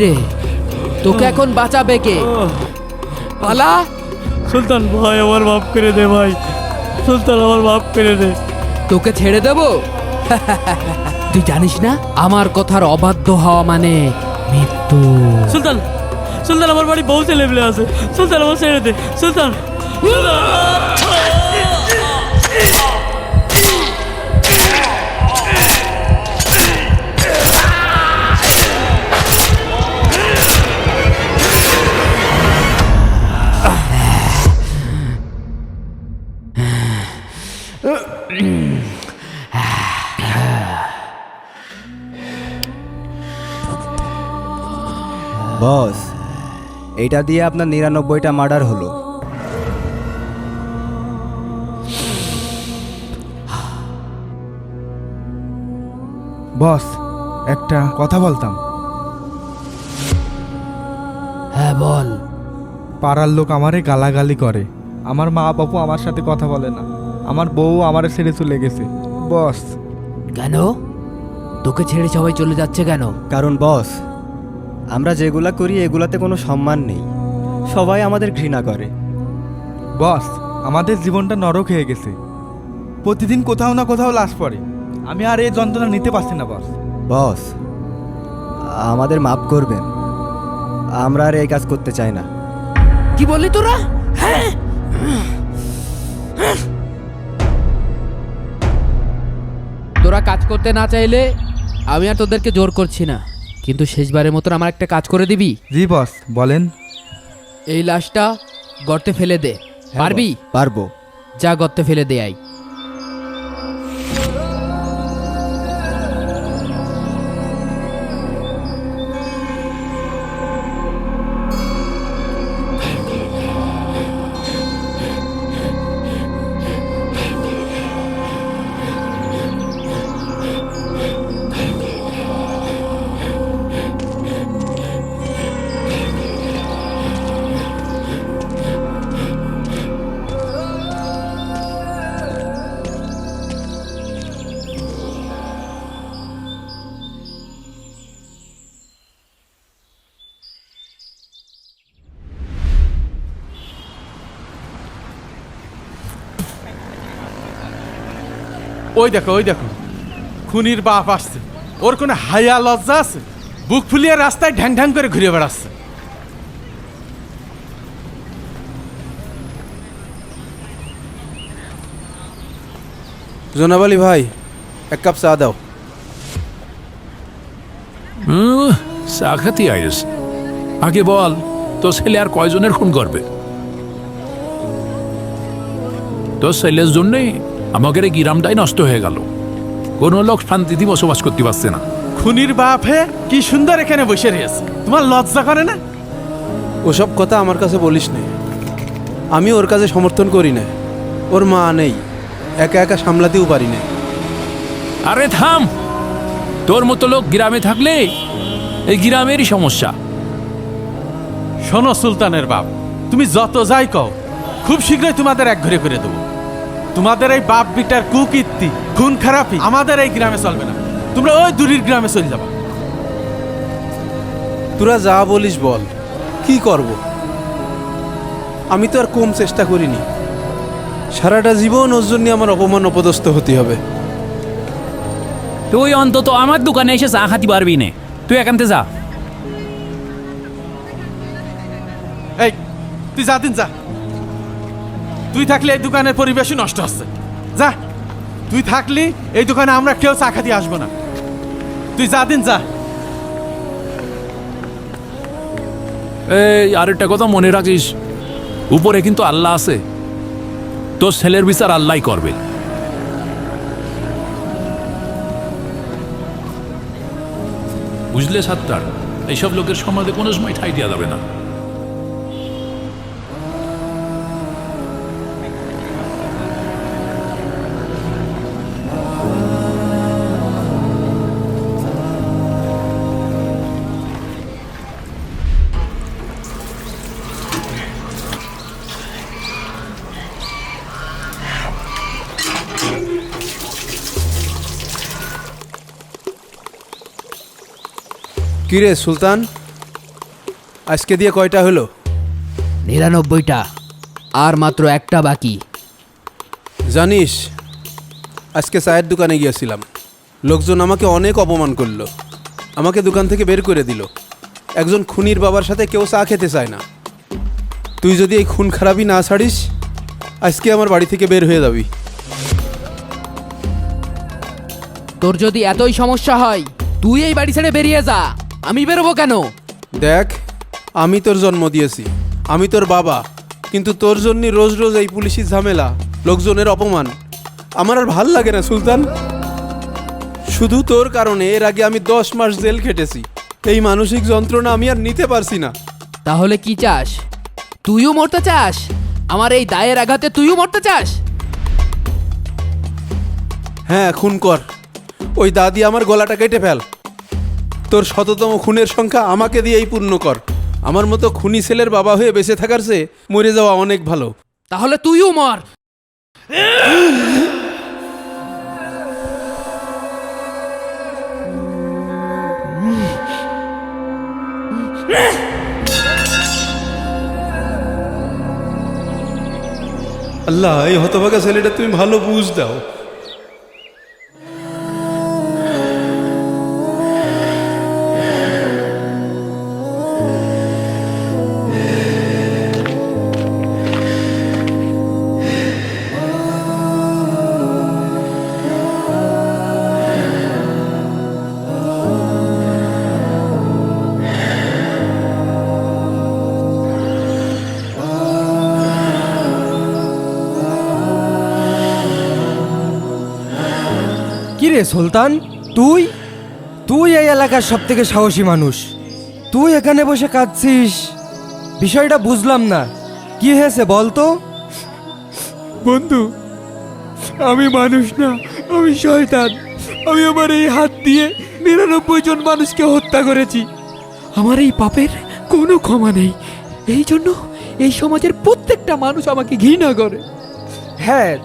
কিরে তোকে এখন বাঁচাবে কে? পালা? সুলতান ভাই আমার মাফ করে দে ভাই। সুলতান আমার মাফ করে দে। তোকে ছেড়ে দেব? তুই জানিস না? আমার কথার অবাধ্য হওয়া মানে মৃত্যু। সুলতান সুলতান আমার বাড়ি বউ ছেলে পেলে আছে। সুলতান আমার ছেড়ে দে। সুলতান বস এইটা দিয়ে আপনার নিরানব্বইটা মার্ডার হলো। বস একটা কথা বলতাম। হ্যাঁ বল। পাড়ার লোক আমারে গালাগালি করে। আমার মা বাপু আমার সাথে কথা বলে না। আমার বউ আমারে ছেড়ে চলে গেছে। বস। কেন? তোকে ছেড়ে সবাই চলে যাচ্ছে কেন? কারণ বস আমরা যেগুলা করি এগুলাতে কোনো সম্মান নেই। সবাই আমাদের ঘৃণা করে। বস আমাদের জীবনটা নরক হয়ে গেছে। প্রতিদিন কোথাও না কোথাও লাশ পড়ে। আমি আর এই যন্ত্রণা নিতে পারছি না বস। বস আমাদের মাফ করবেন। আমরা আর এই কাজ করতে চাই না। কি বললি তোরা? হ্যাঁ? তোরা কাজ করতে না চাইলে আমি আর তোদেরকে জোর করছি না। কিন্তু শেষবারের মতন আমার একটা কাজ করে দিবি? জি বস বলেন। এই লাশটা গর্তে ফেলে দে। পারবি? পারব। যা গর্তে ফেলে দে আই ওই দেখো ওই দেখো। খুনির বাপ আসছে। ওর কোনো হায়া লজ্জা আছে? বুক ফুলিয়ে রাস্তায় ঢ্যাং ঢ্যাং করে ঘুরে বেড়াচ্ছে। জোনাব আলী ভাই এক কাপ চা দাও। চা খাতি আইস। আগে বল তোর ছেলে আর কয়জনের খুন করবে? তোর ছেলের জন্যে আমাদের এই গ্রামটাই নষ্ট হয়ে গেল। কোনো লোক শান্তিতে বসবাস করতে পারছে না। খুনির বাপ হে কি সুন্দর এখানে বসে রয়েছে। তোমার লজ্জা করে না? ওসব কথা আমার কাছে বলিস না। আমি ওর কাছে সমর্থন করি না। ওর মা নেই। একা একা সামলাতেও পারি না। আরে থাম! তোর মতো লোক গ্রামে থাকলে এই গ্রামেরই সমস্যা। শোনো সুলতানের বাপ তুমি যত যাই কও খুব শীঘ্রই তোমাদের এক ঘরে করে দেবো। তোমাদের এই বাপ বিটার কুকীর্তি খুন খারাপি আমাদের এই গ্রামে চলবে না। তোমরা ওই দূরের গ্রামে চলে যাবা। তোরা যা বলিস বল কি করব? আমি তো আর কম চেষ্টা করিনি। সারাটা জীবন ওর জন্য আমার অপমান অপদস্থ হতে হবে। তুই অন্তত আমার দোকানে এসে চা খাতি পারবি নে। তুই একান্তে যা। এই তুই যা দিন যা। তুই থাকলে এই দোকানের পরিবেশই নষ্ট হচ্ছে। যা, তুই থাকলি এই দোকানে আমরা কেউ চা খাতি আসব না। তুই যা দিন, যা। এই, আরেকটা কথা মনে রাখিস। উপরে কিন্তু আল্লাহ আছে। তোর ছেলের বিচার আল্লাহই করবে। বুঝলে, সাত্তার? এইসব লোকের সমাজে কোনো সময় ঠাই দেওয়া যাবে না। কিরে সুলতান? আজকে দিয়ে কয়টা হলো? নিরানব্বইটা। আর মাত্র একটা বাকি। জানিস আজকে চায়ের দোকানে গিয়েছিলাম। লোকজন আমাকে অনেক অপমান করল। আমাকে দোকান থেকে বের করে দিল। একজন খুনির বাবার সাথে কেউ চা খেতে চায় না। তুই যদি এই খুন খারাপই না ছাড়িস আজকে আমার বাড়ি থেকে বের হয়ে যাবি। তোর যদি এতই সমস্যা হয় তুই এই বাড়ি ছেড়ে বেরিয়ে যা। আমি বেরোবো কেন? দেখ আমি তোর জন্ম দিয়েছি। আমি তোর বাবা কিন্তু তোর জন্য রোজ রোজ এই পুলিশি ঝামেলা লোকজনের অপমান। আমার আর ভালো লাগে না সুলতান। শুধু তোর কারণে এর আগে আমি দশ মাস জেল খেটেছি। এই মানসিক যন্ত্রণা আমি আর নিতে পারছি না। তাহলে কি চাস? তুইও মরতে চাস? আমার এই দায়ের আঘাতে তুইও মরতে চাস? হ্যাঁ খুন কর। ওই দাদি আমার গলাটা কেটে ফেল। তোর শততম খুনের সংখ্যা আমাকে দিয়েই পূর্ণ কর। আমার মতো খুনি ছেলের বাবা হয়ে বেঁচে থাকার চেয়ে মরে যাওয়া অনেক ভালো। তাহলে তুইও মর। আল্লাহ এই হতভাগা ছেলেটা তুমি ভালো বুঝ দাও। রে সুলতান তুই? তুই এই এলাকার সব থেকে সাহসী মানুষ। তুই এখানে বসে কাঁদছিস। বিষয়টা বুঝলাম না। কি হয়েছে বল তো? বন্ধু আমি মানুষ না আমি শয়তান। আমি আমার এই হাত দিয়ে নিরানব্বই জন মানুষকে হত্যা করেছি। আমার এই পাপের কোনো ক্ষমা নেই। এই জন্য এই সমাজের প্রত্যেকটা মানুষ আমাকে ঘৃণা করে। হ্যাঁ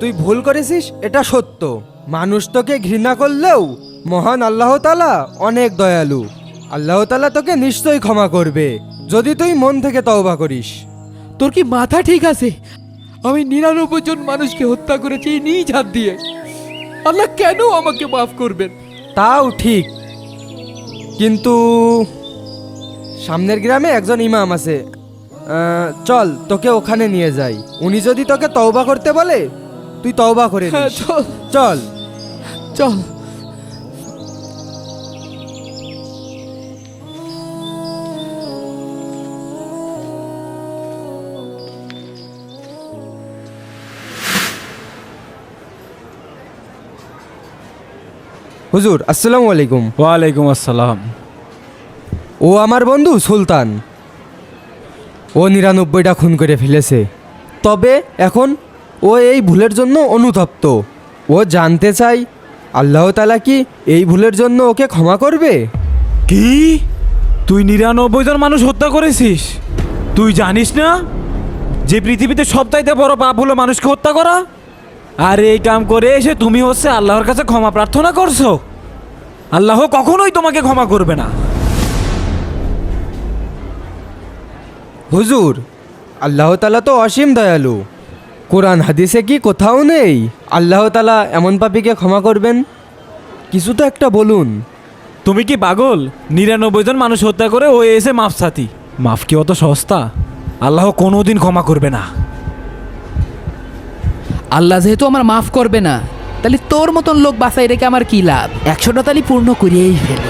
তুই ভুল করেছিস এটা সত্য। মানুষ তোকে ঘৃণা করলেও মহান আল্লাহ তালা অনেক দয়ালু। আল্লাহ তালা তোকে নিশ্চয়ই ক্ষমা করবে যদি তুই মন থেকে তওবা করিস। তোর কি মাথা ঠিক আছে? আমি নিরানব্বই জন মানুষকে হত্যা করেছি এই নিজ হাত দিয়ে। আল্লাহ কেন আমাকে মাফ করবেন? তাও ঠিক। কিন্তু সামনের গ্রামে একজন ইমাম আছে। আহ, চল তোকে ওখানে নিয়ে যাই। উনি যদি তোকে তওবা করতে বলে তুই তওবা করে হ্যাঁ। চল। চল। চল। হুজুর আসসালামু আলাইকুম। ওয়ালাইকুম আসসালাম। ও আমার বন্ধু সুলতান। ও নিরানব্বইটা খুন করে ফেলেছে। তবে এখন ও এই ভুলের জন্য অনুতপ্ত। ও জানতে চাই আল্লাহ তালা কি এই ভুলের জন্য ওকে ক্ষমা করবে? কি? তুই নিরানব্বই জন মানুষ হত্যা করেছিস। তুই জানিস না যে পৃথিবীতে সবচাইতে বড় পাপ হলো মানুষকে হত্যা করা? আর এই কাম করে এসে তুমি হচ্ছে আল্লাহর কাছে ক্ষমা প্রার্থনা করছ। আল্লাহ কখনোই তোমাকে ক্ষমা করবে না। হুজুর আল্লাহ তালা তো অসীম দয়ালু। কোরআন হাদিসে কি কোথাও নেই? আল্লাহ তালা এমন পাপিকে ক্ষমা করবেন? কিছু তো একটা বলুন। তুমি কি পাগল? নিরানব্বই জন মানুষ হত্যা করে ও এসে মাফ সাথী। মাফ কি অত সস্তা? আল্লাহ কোনো দিন ক্ষমা করবে না। আল্লাহ যেহেতু আমার মাফ করবে না তাহলে তোর মতন লোক বাসাই রেখে আমার কি লাভ? একশোটা তালি পূর্ণ করিয়েই ফেলি।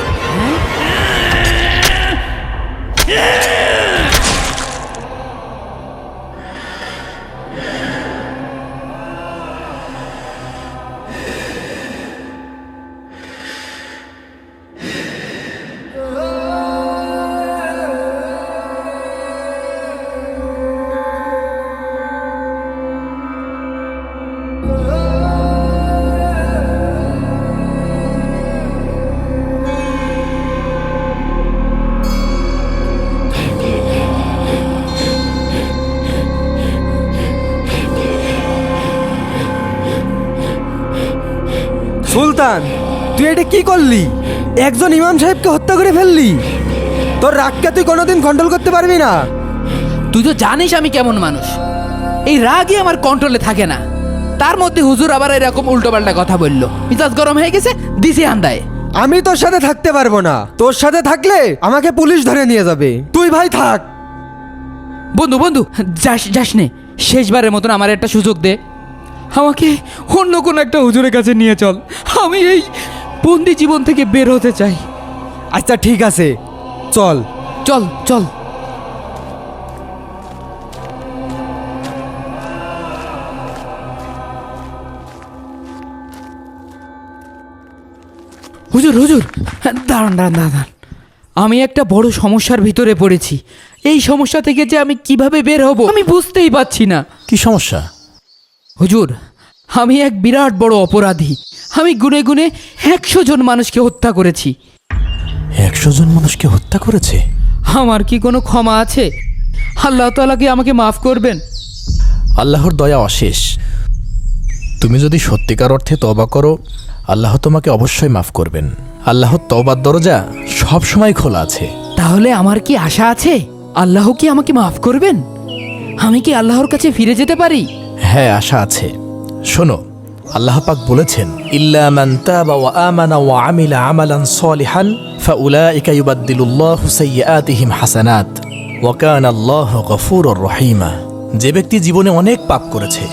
সুলতান তুই এটা কি করলি? একজন ইমাম সাহেবকে হত্যা করে ফেললি? তোর রাগকে তুই কোনোদিন কন্ট্রোল করতে পারবি না। তুই তো জানিস আমি কেমন মানুষ। এই রাগই আমার কন্ট্রোলে থাকে না। তার মধ্যে হুজুর আবার এরকম উল্টোপাল্টা কথা বলল। মিজাজ গরম হয়ে গেছে দিছি আন্দায় আমি তোর সাথে থাকতে পারব না। তোর সাথে থাকলে আমাকে পুলিশ ধরে নিয়ে যাবে। তুই ভাই থাক। বন্ধু বন্ধু যাস যাস নে। শেষবারের মতন আমার একটা সুযোগ দে। আমাকে অন্য কোনো একটা হুজুরের কাছে নিয়ে চল। আমি এই বন্দি জীবন থেকে বের হতে চাই। আচ্ছা ঠিক আছে। চল। চল চল। হুজুর হুজুর। দাঁড়ান দাঁড়ান দাঁড়ান। আমি একটা বড় সমস্যার ভিতরে পড়েছি। এই সমস্যা থেকে যে আমি কীভাবে বের হব আমি বুঝতেই পারছি না। কি সমস্যা? হুজুর আমি এক বিরাট বড় অপরাধী। আমি গুনে গুনে একশো জন মানুষকে হত্যা করেছি। একশো জন মানুষকে হত্যা করেছে? আমার কি কোনো ক্ষমা আছে? আল্লাহ তাআলা কি আমাকে মাফ করবেন? আল্লাহর দয়া অশেষ। তুমি যদি সত্যিকার অর্থে তবা করো আল্লাহ তোমাকে অবশ্যই মাফ করবেন। আল্লাহর তবার দরজা সব সময় খোলা আছে। তাহলে আমার কি আশা আছে? আল্লাহ কি আমাকে মাফ করবেন? আমি কি আল্লাহর কাছে ফিরে যেতে পারি? হ্যাঁ আশা আছে। শোনো, আল্লাহ পাক বলেছেন, ইল্লা মান তাবা ওয়া আমানা ওয়া আমিলা আমালান সালিহান, ফাউলাইকা ইউবাদদিলুল্লাহু সাইয়্যাতিহিম হাসানাত, ওয়া কানা আল্লাহু গফুরুর রহিমা। যে ব্যক্তি জীবনে অনেক পাপ করেছে,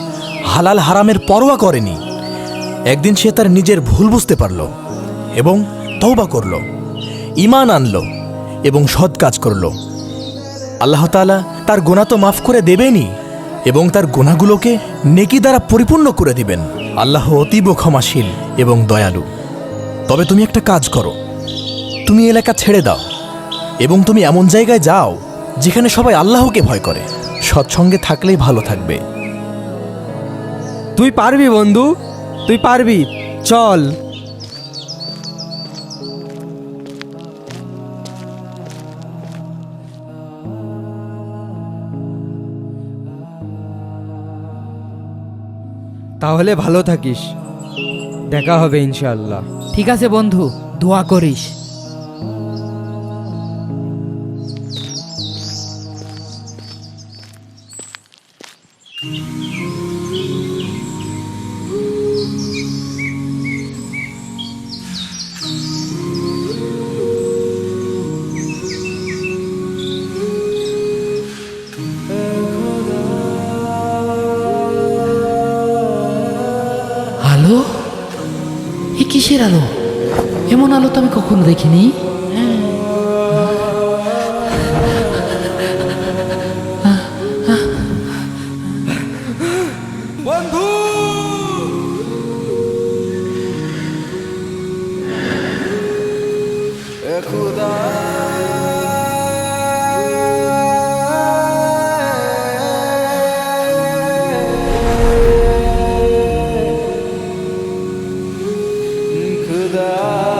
হালাল হারামের পরোয়া করেনি, একদিন সে তার নিজের ভুল বুঝতে পারল এবং তওবা করল ইমান আনল এবং সৎ কাজ করল। আল্লাহ তাআলা তার গোনা তো মাফ করে দেবেনই। এবং তার গোনাগুলোকে নেকি দ্বারা পরিপূর্ণ করে দিবেন। আল্লাহ অতীব ক্ষমাশীল এবং দয়ালু। তবে তুমি একটা কাজ করো। তুমি এলাকা ছেড়ে দাও এবং তুমি এমন জায়গায় যাও যেখানে সবাই আল্লাহকে ভয় করে। সৎসঙ্গে থাকলেই ভালো থাকবে। তুই পারবি বন্ধু, তুই পারবি। চল। তাহলে ভালো থাকিস। দেখা হবে ইনশাল্লাহ ঠিক আছে বন্ধু দোয়া করিস। আলো? এমন আলো তো আমি কখনো দেখিনি। That. the